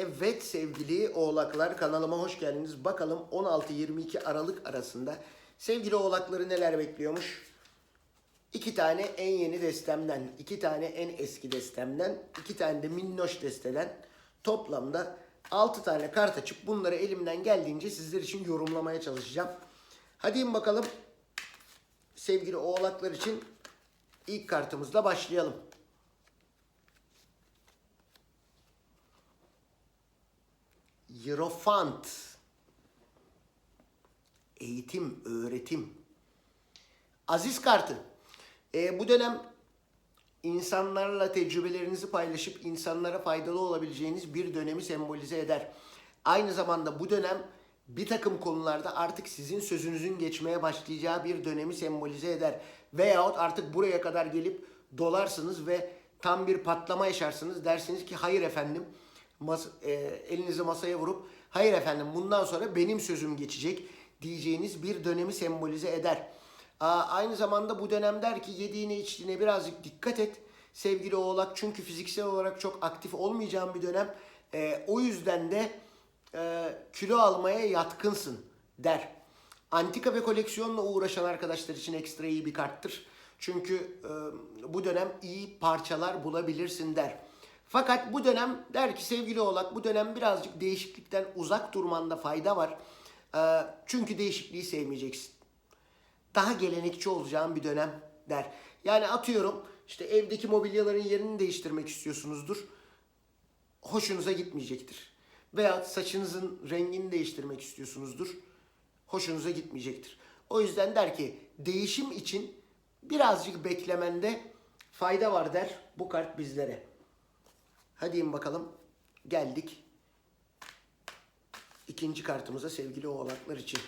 Evet sevgili oğlaklar kanalıma hoş geldiniz. Bakalım 16-22 Aralık arasında sevgili oğlakları neler bekliyormuş? İki tane en yeni destemden, iki tane en eski destemden, iki tane de minnoş desteden toplamda 6 tane kart açıp bunları elimden geldiğince sizler için yorumlamaya çalışacağım. Hadi bakalım sevgili oğlaklar için ilk kartımızla başlayalım. Eurofant. Eğitim, öğretim. Aziz kartı. Ee, bu dönem insanlarla tecrübelerinizi paylaşıp insanlara faydalı olabileceğiniz bir dönemi sembolize eder. Aynı zamanda bu dönem bir takım konularda artık sizin sözünüzün geçmeye başlayacağı bir dönemi sembolize eder. Veyahut artık buraya kadar gelip dolarsınız ve tam bir patlama yaşarsınız. Dersiniz ki hayır efendim mas- e, elinizi masaya vurup hayır efendim bundan sonra benim sözüm geçecek diyeceğiniz bir dönemi sembolize eder. Aa, aynı zamanda bu dönem der ki yediğine içtiğine birazcık dikkat et sevgili oğlak çünkü fiziksel olarak çok aktif olmayacağın bir dönem. E, o yüzden de e, kilo almaya yatkınsın der. Antika ve koleksiyonla uğraşan arkadaşlar için ekstra iyi bir karttır. Çünkü e, bu dönem iyi parçalar bulabilirsin der. Fakat bu dönem der ki sevgili oğlak bu dönem birazcık değişiklikten uzak durmanda fayda var. E, çünkü değişikliği sevmeyeceksin. Daha gelenekçi olacağın bir dönem der. Yani atıyorum işte evdeki mobilyaların yerini değiştirmek istiyorsunuzdur. Hoşunuza gitmeyecektir. Veya saçınızın rengini değiştirmek istiyorsunuzdur. Hoşunuza gitmeyecektir. O yüzden der ki değişim için birazcık beklemende fayda var der bu kart bizlere. Hadi in bakalım. Geldik. İkinci kartımıza sevgili oğlaklar için.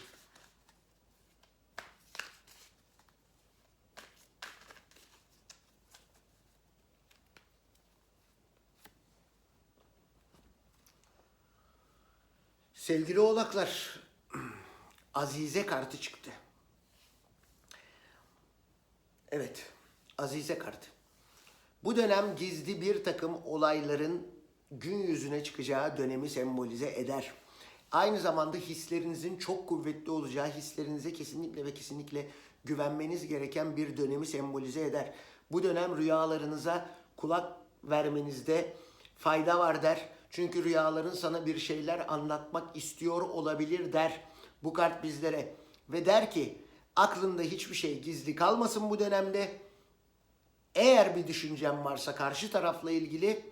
Sevgili oğlaklar, Azize kartı çıktı. Evet, Azize kartı. Bu dönem gizli bir takım olayların gün yüzüne çıkacağı dönemi sembolize eder. Aynı zamanda hislerinizin çok kuvvetli olacağı, hislerinize kesinlikle ve kesinlikle güvenmeniz gereken bir dönemi sembolize eder. Bu dönem rüyalarınıza kulak vermenizde fayda var der. Çünkü rüyaların sana bir şeyler anlatmak istiyor olabilir der. Bu kart bizlere ve der ki aklında hiçbir şey gizli kalmasın bu dönemde. Eğer bir düşüncem varsa karşı tarafla ilgili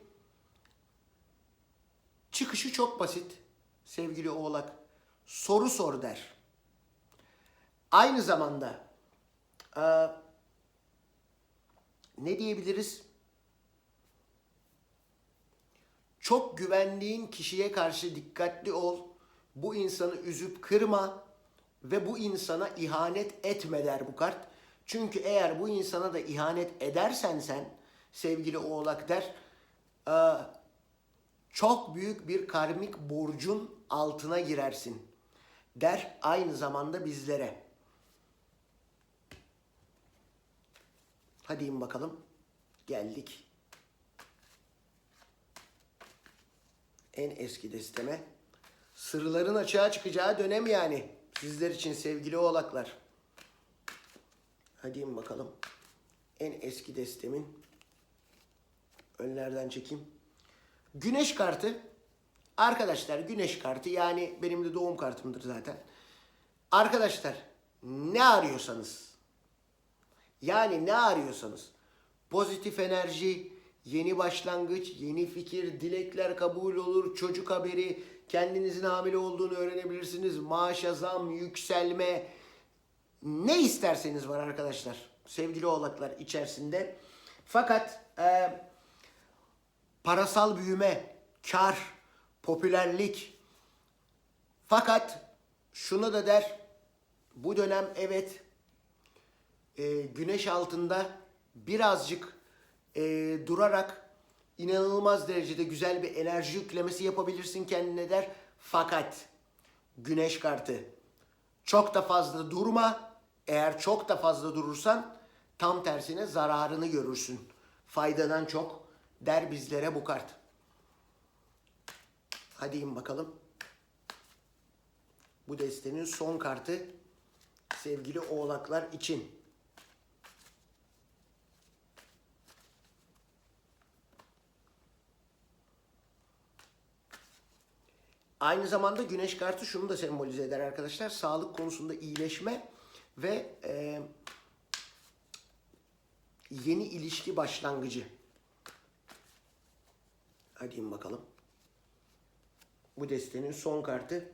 çıkışı çok basit sevgili oğlak. Soru sor der. Aynı zamanda eee, ne diyebiliriz? Çok güvendiğin kişiye karşı dikkatli ol. Bu insanı üzüp kırma ve bu insana ihanet etme der bu kart. Çünkü eğer bu insana da ihanet edersen sen sevgili oğlak der eee, çok büyük bir karmik borcun altına girersin der aynı zamanda bizlere. Hadi in bakalım. Geldik. En eski desteme. Sırların açığa çıkacağı dönem yani. Sizler için sevgili oğlaklar. Hadi bakalım. En eski destemin. Önlerden çekeyim. Güneş kartı. Arkadaşlar güneş kartı yani benim de doğum kartımdır zaten. Arkadaşlar ne arıyorsanız yani ne arıyorsanız pozitif enerji, yeni başlangıç, yeni fikir, dilekler kabul olur, çocuk haberi, kendinizin hamile olduğunu öğrenebilirsiniz, maaşa zam, yükselme, ne isterseniz var arkadaşlar sevgili oğlaklar içerisinde. Fakat e, parasal büyüme, kar, popülerlik. Fakat şunu da der, bu dönem evet e, güneş altında birazcık e, durarak inanılmaz derecede güzel bir enerji yüklemesi yapabilirsin kendine der. Fakat güneş kartı çok da fazla durma. Eğer çok da fazla durursan tam tersine zararını görürsün. Faydadan çok der bizlere bu kart. Hadi in bakalım. Bu destenin son kartı sevgili oğlaklar için. Aynı zamanda güneş kartı şunu da sembolize eder arkadaşlar. Sağlık konusunda iyileşme ve e, yeni ilişki başlangıcı. Hadi bakalım. Bu destenin son kartı.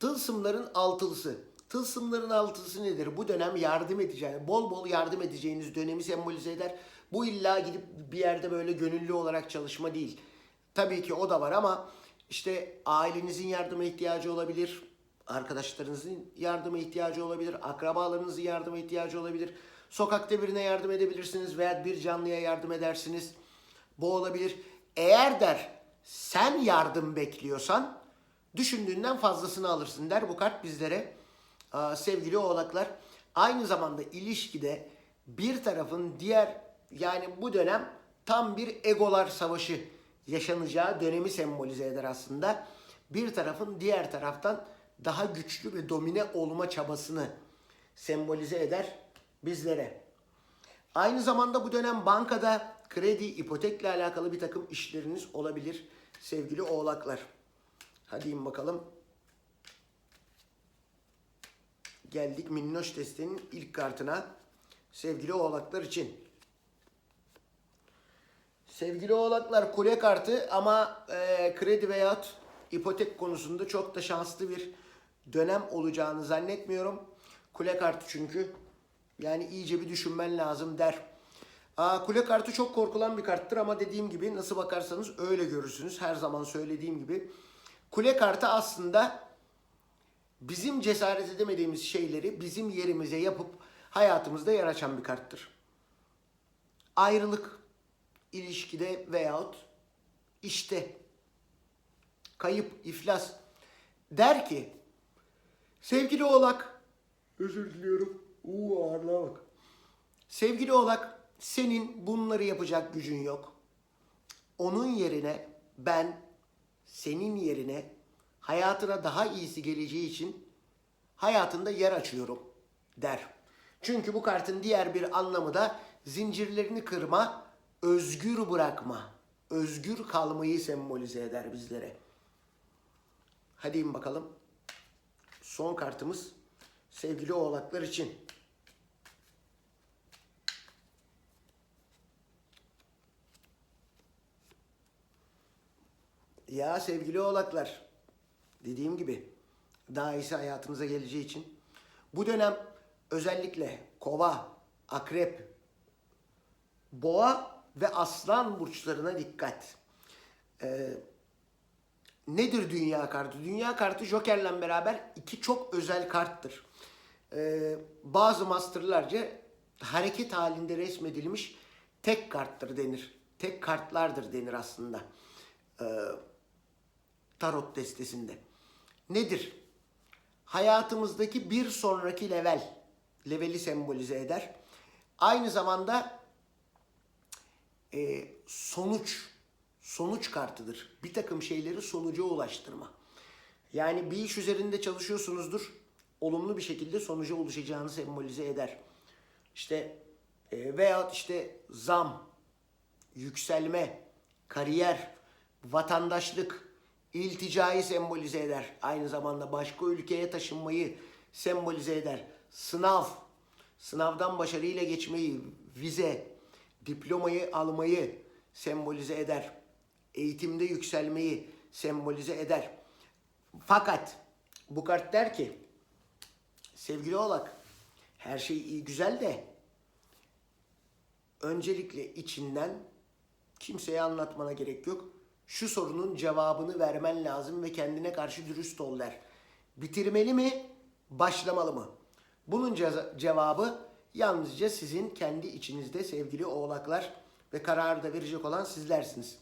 Tılsımların altılısı. Tılsımların altılısı nedir? Bu dönem yardım edeceğiniz, bol bol yardım edeceğiniz dönemi sembolize eder. Bu illa gidip bir yerde böyle gönüllü olarak çalışma değil. Tabii ki o da var ama işte ailenizin yardıma ihtiyacı olabilir. Arkadaşlarınızın yardıma ihtiyacı olabilir. Akrabalarınızın yardıma ihtiyacı olabilir. Sokakta birine yardım edebilirsiniz veya bir canlıya yardım edersiniz. Bu olabilir. Eğer der sen yardım bekliyorsan düşündüğünden fazlasını alırsın der bu kart bizlere. Aa, sevgili oğlaklar aynı zamanda ilişkide bir tarafın diğer yani bu dönem tam bir egolar savaşı yaşanacağı dönemi sembolize eder aslında. Bir tarafın diğer taraftan daha güçlü ve domine olma çabasını sembolize eder bizlere. Aynı zamanda bu dönem bankada kredi, ipotekle alakalı bir takım işleriniz olabilir sevgili oğlaklar. Hadi in bakalım. Geldik Minnoş testinin ilk kartına. Sevgili oğlaklar için. Sevgili oğlaklar kule kartı ama e, kredi veyahut ipotek konusunda çok da şanslı bir dönem olacağını zannetmiyorum. Kule kartı çünkü yani iyice bir düşünmen lazım der. Aa, kule kartı çok korkulan bir karttır ama dediğim gibi nasıl bakarsanız öyle görürsünüz. Her zaman söylediğim gibi. Kule kartı aslında bizim cesaret edemediğimiz şeyleri bizim yerimize yapıp hayatımızda yer açan bir karttır. Ayrılık, ilişkide veyahut işte kayıp, iflas der ki sevgili oğlak özür diliyorum. Uuu ağırlığa bak. Sevgili oğlak senin bunları yapacak gücün yok. Onun yerine ben senin yerine hayatına daha iyisi geleceği için hayatında yer açıyorum der. Çünkü bu kartın diğer bir anlamı da zincirlerini kırma, özgür bırakma, özgür kalmayı sembolize eder bizlere. Hadi in bakalım. Son kartımız sevgili oğlaklar için. Ya sevgili oğlaklar, dediğim gibi daha iyisi hayatınıza geleceği için bu dönem özellikle kova, akrep, boğa ve aslan burçlarına dikkat. Ee, nedir dünya kartı? Dünya kartı Joker'le beraber iki çok özel karttır. Ee, bazı masterlarca hareket halinde resmedilmiş tek karttır denir. Tek kartlardır denir aslında. Ee, tarot destesinde. Nedir? Hayatımızdaki bir sonraki level, leveli sembolize eder. Aynı zamanda e, sonuç, sonuç kartıdır. Bir takım şeyleri sonuca ulaştırma. Yani bir iş üzerinde çalışıyorsunuzdur, olumlu bir şekilde sonuca ulaşacağını sembolize eder. İşte e, veyahut işte zam, yükselme, kariyer, vatandaşlık, ilticayı sembolize eder. Aynı zamanda başka ülkeye taşınmayı sembolize eder. Sınav, sınavdan başarıyla geçmeyi, vize, diplomayı almayı sembolize eder. Eğitimde yükselmeyi sembolize eder. Fakat bu kart der ki sevgili oğlak her şey iyi güzel de öncelikle içinden kimseye anlatmana gerek yok. Şu sorunun cevabını vermen lazım ve kendine karşı dürüst ol der. Bitirmeli mi, başlamalı mı? Bunun cevabı yalnızca sizin kendi içinizde sevgili oğlaklar ve kararı da verecek olan sizlersiniz.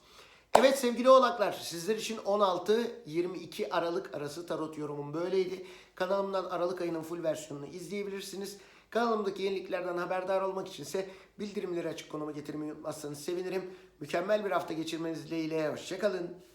Evet sevgili oğlaklar sizler için 16-22 Aralık arası tarot yorumum böyleydi. Kanalımdan Aralık ayının full versiyonunu izleyebilirsiniz. Kanalımdaki yeniliklerden haberdar olmak içinse bildirimleri açık konuma getirmeyi unutmazsanız sevinirim. Mükemmel bir hafta geçirmeniz dileğiyle. Hoşçakalın.